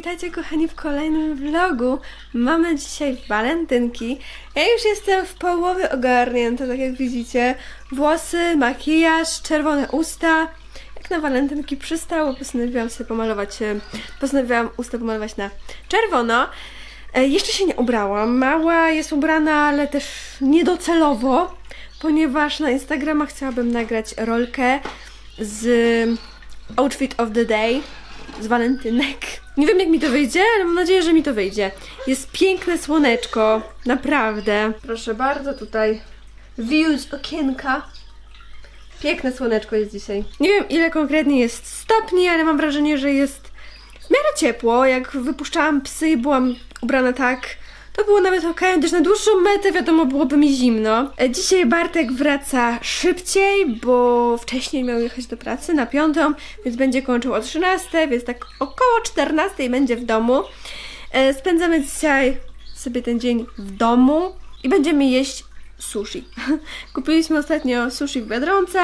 witajcie kochani w kolejnym vlogu. Mamy dzisiaj walentynki. Ja już jestem w połowie ogarnięta, tak jak widzicie. Włosy, makijaż, czerwone usta. Jak na walentynki przystało, postanowiłam sobie pomalować, e, postanowiłam usta pomalować na czerwono. E, Jeszcze się nie ubrałam. Mała jest ubrana, ale też niedocelowo, ponieważ na Instagrama chciałabym nagrać rolkę z Outfit of the Day z walentynek. Nie wiem jak mi to wyjdzie, ale mam nadzieję, że mi to wyjdzie. Jest piękne słoneczko, naprawdę. Proszę bardzo, tutaj view z okienka. Piękne słoneczko jest dzisiaj. Nie wiem ile konkretnie jest stopni, ale mam wrażenie, że jest w miarę ciepło. Jak wypuszczałam psy i byłam ubrana tak, to było nawet ok, też na dłuższą metę wiadomo byłoby mi zimno. E, Dzisiaj Bartek wraca szybciej, bo wcześniej miał jechać do pracy na piątą, więc będzie kończył o 13, więc tak około 14 będzie w domu. E, Spędzamy dzisiaj sobie ten dzień w domu i będziemy jeść sushi. Kupiliśmy ostatnio sushi w Biedronce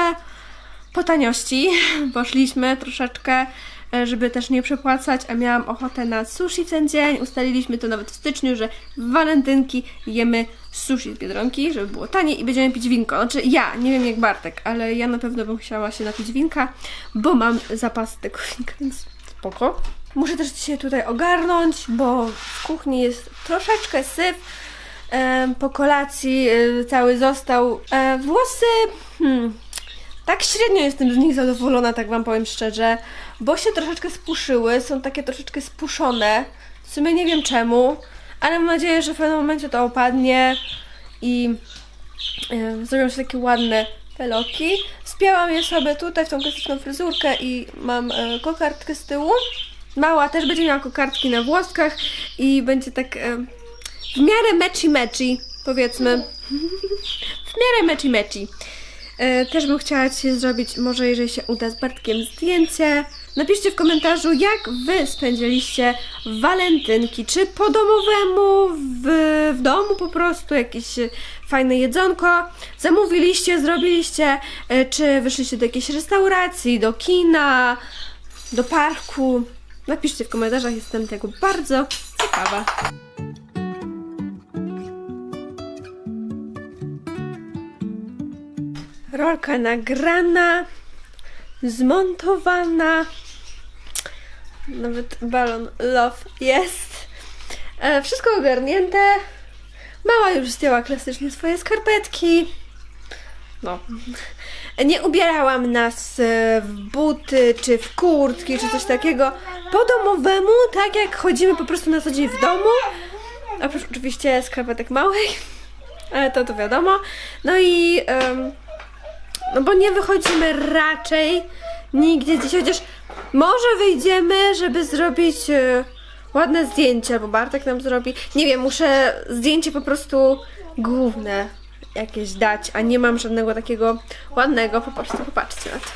po taniości. Poszliśmy troszeczkę, żeby też nie przepłacać, a miałam ochotę na sushi w ten dzień. Ustaliliśmy to nawet w styczniu, że w walentynki jemy sushi z Biedronki, żeby było taniej i będziemy pić winko. Znaczy ja, nie wiem jak Bartek, ale ja na pewno bym chciała się napić winka, bo mam zapas tego winka, więc spoko. Muszę też dzisiaj tutaj ogarnąć, bo w kuchni jest troszeczkę syf. Em, po kolacji e, cały został. E, włosy. Hmm, tak średnio jestem z nich zadowolona, tak wam powiem szczerze, bo się troszeczkę spuszyły, są takie troszeczkę spuszone. W sumie nie wiem czemu, ale mam nadzieję, że w pewnym momencie to opadnie i e, zrobią się takie ładne peloki. Spięłam je sobie tutaj w tą klasyczną fryzurkę i mam e, kokardkę z tyłu. Mała też będzie miała kokardki na włoskach i będzie tak e, w miarę meci meci, powiedzmy. w miarę meci meci. E, też bym chciała dzisiaj zrobić, może jeżeli się uda, z Bartkiem zdjęcie. Napiszcie w komentarzu, jak Wy spędziliście walentynki. Czy po domowemu, w, w domu po prostu jakieś fajne jedzonko zamówiliście, zrobiliście, e, czy wyszliście do jakiejś restauracji, do kina, do parku. Napiszcie w komentarzach, jestem tego bardzo ciekawa. Rolka nagrana, zmontowana. Nawet balon love jest. E, wszystko ogarnięte. Mała już zdjęła klasycznie swoje skarpetki. No. Nie ubierałam nas e, w buty, czy w kurtki, czy coś takiego. Po domowemu, tak jak chodzimy po prostu na co dzień w domu. Oprócz oczywiście skarpetek małej. Ale to to wiadomo. No i... em, no bo nie wychodzimy raczej nigdzie dziś, chociaż może wyjdziemy, żeby zrobić e, ładne zdjęcie, bo Bartek nam zrobi. Nie wiem, muszę zdjęcie po prostu główne jakieś dać, a nie mam żadnego takiego ładnego, po prostu popatrzcie na to.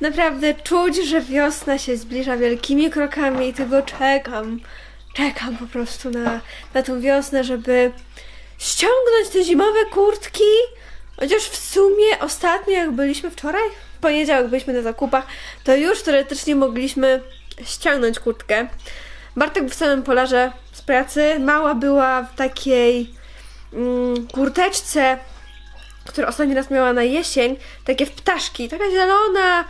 Naprawdę czuć, że wiosna się zbliża wielkimi krokami i tego czekam. Czekam po prostu na, na tą wiosnę, żeby ściągnąć te zimowe kurtki. Chociaż w sumie ostatnio, jak byliśmy wczoraj, w poniedziałek byliśmy na zakupach, to już teoretycznie mogliśmy ściągnąć kurtkę. Bartek w samym polarze z pracy, mała była w takiej mm, kurteczce, którą ostatni raz miała na jesień, takie w ptaszki, taka zielona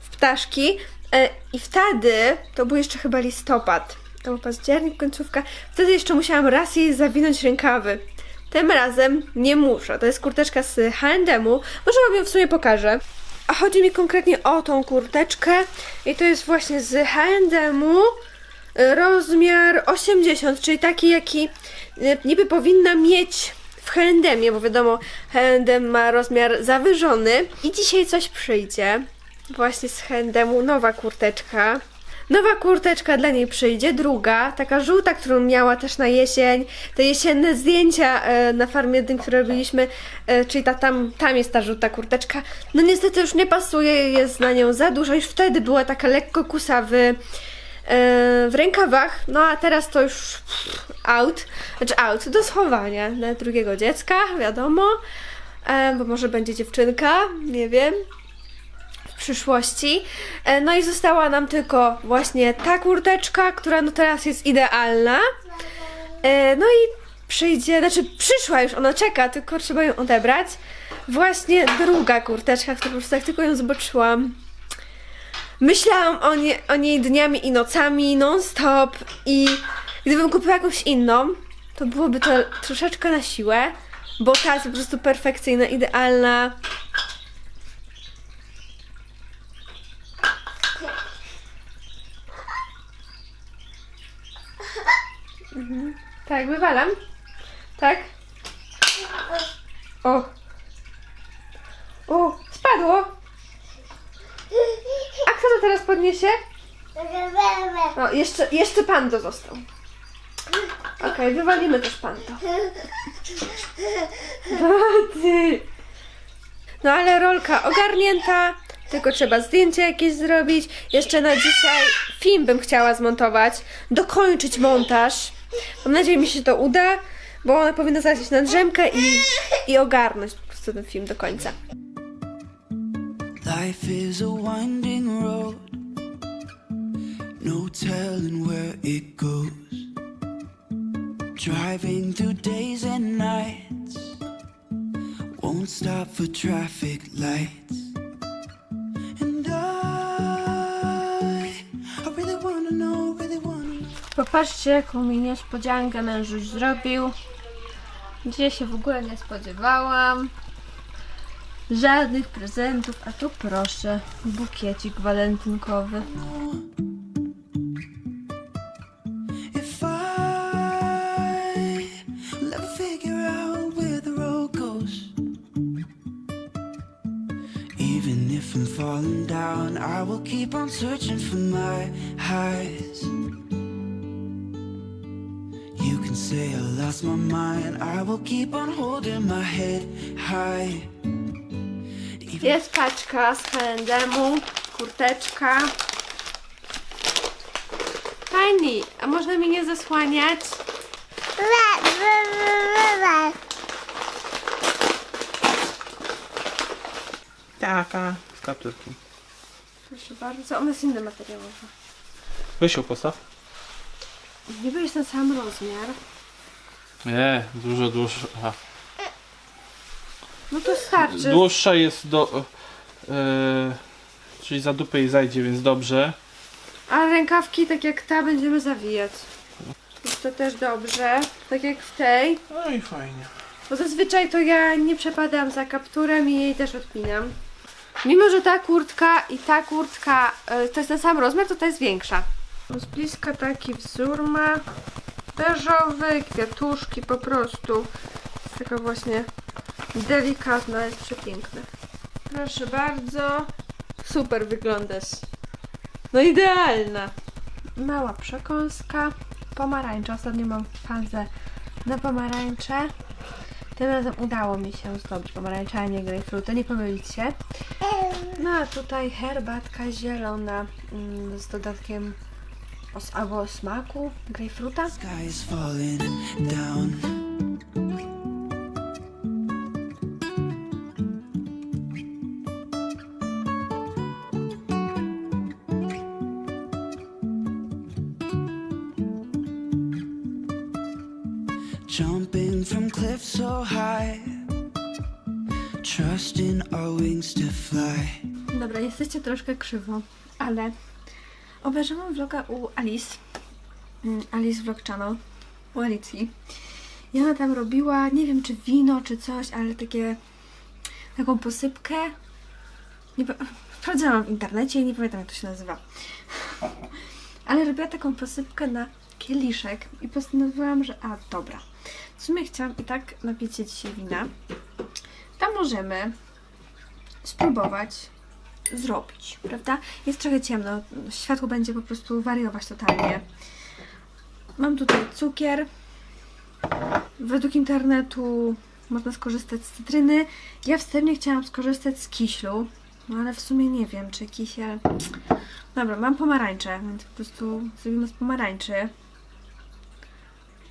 w ptaszki. E, I wtedy, to był jeszcze chyba listopad, to był październik, końcówka, wtedy jeszcze musiałam raz jej zawinąć rękawy. Tym razem nie muszę. To jest kurteczka z H&M-u. Może wam ją w sumie pokażę. A chodzi mi konkretnie o tą kurteczkę i to jest właśnie z H&M-u y, rozmiar 80, czyli taki jaki y, niby powinna mieć w H&M-ie, bo wiadomo H&M ma rozmiar zawyżony i dzisiaj coś przyjdzie właśnie z H&M-u nowa kurteczka Nowa kurteczka dla niej przyjdzie, druga, taka żółta, którą miała też na jesień. Te jesienne zdjęcia e, na farmie jednym, które robiliśmy, e, czyli ta, tam, tam jest ta żółta kurteczka. No niestety już nie pasuje, jest na nią za dużo. Już wtedy była taka lekko kusawy e, w rękawach, no a teraz to już out, znaczy out do schowania dla drugiego dziecka, wiadomo, e, bo może będzie dziewczynka, nie wiem przyszłości. E, No i została nam tylko właśnie ta kurteczka, która no teraz jest idealna. E, No i przyjdzie, znaczy przyszła już, ona czeka, tylko trzeba ją odebrać. Właśnie druga kurteczka, którą po prostu jak tylko ją zobaczyłam, myślałam o, nie, o niej dniami i nocami, non-stop i gdybym kupiła jakąś inną, to byłoby to troszeczkę na siłę, bo ta jest po prostu perfekcyjna, idealna. Mhm. Tak, wywalam. Tak? O. O, spadło. A kto to teraz podniesie? O, jeszcze, jeszcze pan to został. Okej, wywalimy też pan to. A, ty. No ale rolka ogarnięta, tylko trzeba zdjęcie jakieś zrobić. Jeszcze na dzisiaj film bym chciała zmontować, dokończyć montaż. Mam nadzieję, mi się to uda, bo ona powinna zlecieć na drzemkę i, i ogarnąć po prostu ten film do końca. Life is a winding road, no telling where it goes. Driving through days and nights, won't stop for traffic lights. Popatrzcie, jaką mi niespodziankę mężuś zrobił. Dzisiaj się w ogóle nie spodziewałam. Żadnych prezentów, a tu proszę, bukiecik walentynkowy. I'm falling down, I will keep on searching for my highs. Can say I lost my mind, I will keep on holding my head high. Jest paczka z H&M-u, kurteczka. Fajnie, a można mi nie zasłaniać? Taka, z kapturki. Proszę bardzo, ona jest inna materiałowa. Weź ją postaw. Niby jest ten sam rozmiar. Nie, dużo dłuższa. No to starczy. Dłuższa jest do... e, czyli za dupę jej zajdzie, więc dobrze. A rękawki, tak jak ta, będziemy zawijać. Jest to też dobrze, tak jak w tej. No i fajnie. Bo zazwyczaj to ja nie przepadam za kapturem i jej też odpinam. Mimo, że ta kurtka i ta kurtka y, to jest ten sam rozmiar, to ta jest większa. Z bliska taki wzór ma. Beżowy, kwiatuszki po prostu. Taka właśnie delikatna, jest przepiękna. Proszę bardzo. Super wyglądasz. No idealna. Mała przekąska. Pomarańcza. Ostatnio mam fazę na pomarańcze. Tym razem udało mi się zdobyć pomarańcza, a nie grejpfruta, nie pomylić się. No a tutaj herbatka zielona mm, z dodatkiem os, albo o smaku grejpfruta. Sky is falling down. Jumping from cliffs so high, trusting our wings to fly. Dobra, jesteście troszkę krzywo, ale obejrzałam vloga u Alice. Mm, Alice Vlog Channel. U Alicji. I ona tam robiła, nie wiem czy wino, czy coś, ale takie taką posypkę. Nie, sprawdzałam w internecie i nie pamiętam jak to się nazywa. Ale robiła taką posypkę na kieliszek i postanowiłam, że a dobra. W sumie chciałam i tak napić się dzisiaj wina. Tam możemy spróbować zrobić, prawda? Jest trochę ciemno, światło będzie po prostu wariować totalnie. Mam tutaj cukier. Według internetu można skorzystać z cytryny. Ja wstępnie chciałam skorzystać z kiślu, no ale w sumie nie wiem, czy kisiel... Dobra, mam pomarańcze, więc po prostu zrobimy z pomarańczy.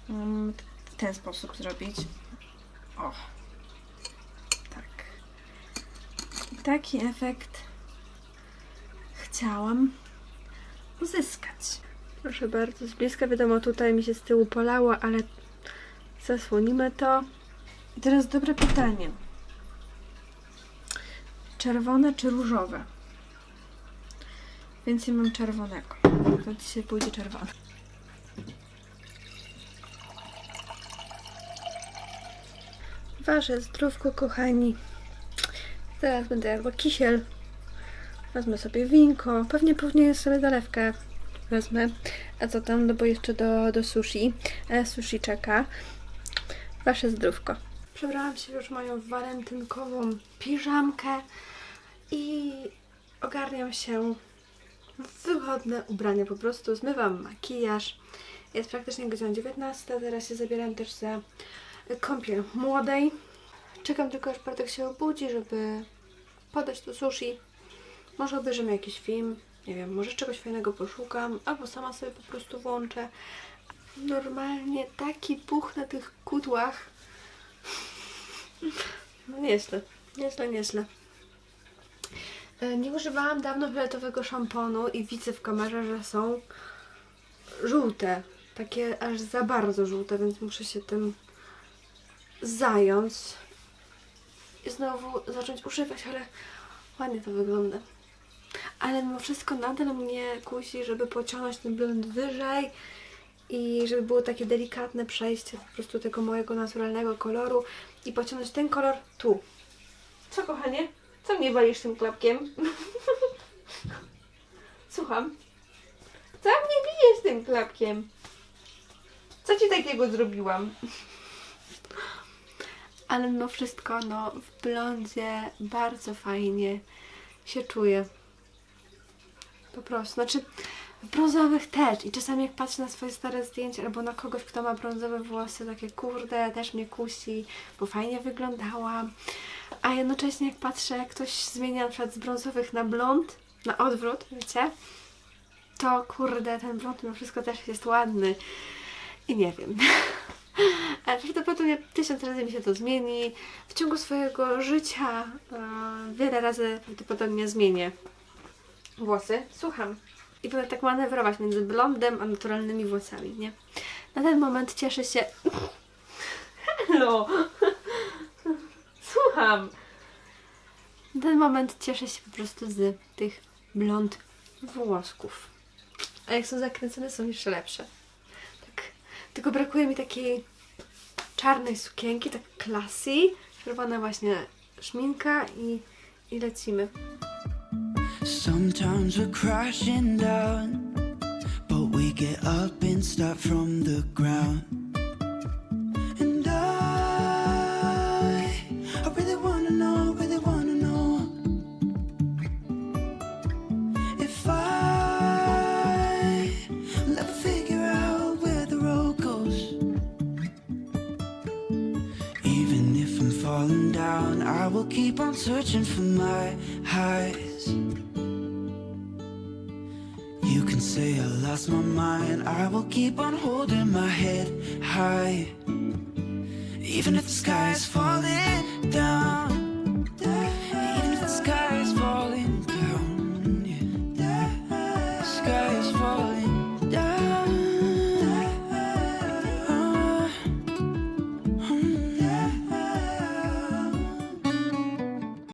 Mm, W ten sposób zrobić. O. Tak. I taki efekt chciałam uzyskać. Proszę bardzo, z bliska wiadomo, tutaj mi się z tyłu polało, ale zasłonimy to. I teraz dobre pytanie. Czerwone czy różowe? Więcej mam czerwonego. To dzisiaj pójdzie czerwony. Wasze zdrówko, kochani. Teraz będę jadła kisiel. Wezmę sobie winko. Pewnie pewnie sobie zalewkę wezmę. A co tam? No bo jeszcze do, do sushi. E, sushi czeka. Wasze zdrówko. Przebrałam się już moją walentynkową piżamkę i ogarniam się wygodne ubrania. Po prostu zmywam makijaż. Jest praktycznie godzina 19. Teraz się zabieram też za kąpiel młodej. Czekam tylko, aż Bartek się obudzi, żeby podać do sushi. Może obejrzymy jakiś film, nie wiem, może czegoś fajnego poszukam, albo sama sobie po prostu włączę. Normalnie taki puch na tych kudłach. No nieźle, nieźle, nieźle. E, Nie używałam dawno fioletowego szamponu i widzę w kamerze, że są żółte. Takie aż za bardzo żółte, więc muszę się tym zająć i znowu zacząć używać, ale ładnie to wygląda. Ale mimo wszystko nadal mnie kusi, żeby pociągnąć ten blond wyżej i żeby było takie delikatne przejście po prostu tego mojego naturalnego koloru i pociągnąć ten kolor tu. Co kochanie? Co mnie walisz tym klapkiem? Słucham. Co mnie bijesz tym klapkiem? Co ci takiego zrobiłam? Ale mimo wszystko, no, w blondzie bardzo fajnie się czuję. Po prostu. Znaczy, w brązowych też. I czasami jak patrzę na swoje stare zdjęcia albo na kogoś, kto ma brązowe włosy, takie kurde, też mnie kusi, bo fajnie wyglądałam. A jednocześnie jak patrzę, jak ktoś zmienia na przykład z brązowych na blond, na odwrót, wiecie, to kurde, ten blond mimo wszystko też jest ładny. I nie wiem. Ale prawdopodobnie tysiąc razy mi się to zmieni. W ciągu swojego życia e, wiele razy prawdopodobnie zmienię włosy. Słucham. I będę tak manewrować między blondem a naturalnymi włosami, nie? Na ten moment cieszę się... Hello! Słucham! Na ten moment cieszę się po prostu z tych blond włosków. A jak są zakręcone, są jeszcze lepsze. Tak. Tylko brakuje mi takiej czarnej sukienki, tak classy. Czerwona właśnie szminka i, i lecimy. Sometimes we're crashing down, but we get up and start from the ground. And I, I really wanna know, really wanna know if I will ever figure out where the road goes. Even if I'm falling down, I will keep on searching for my highs. You can say I lost my mind, I will keep on holding my head high. Even if the sky is falling down,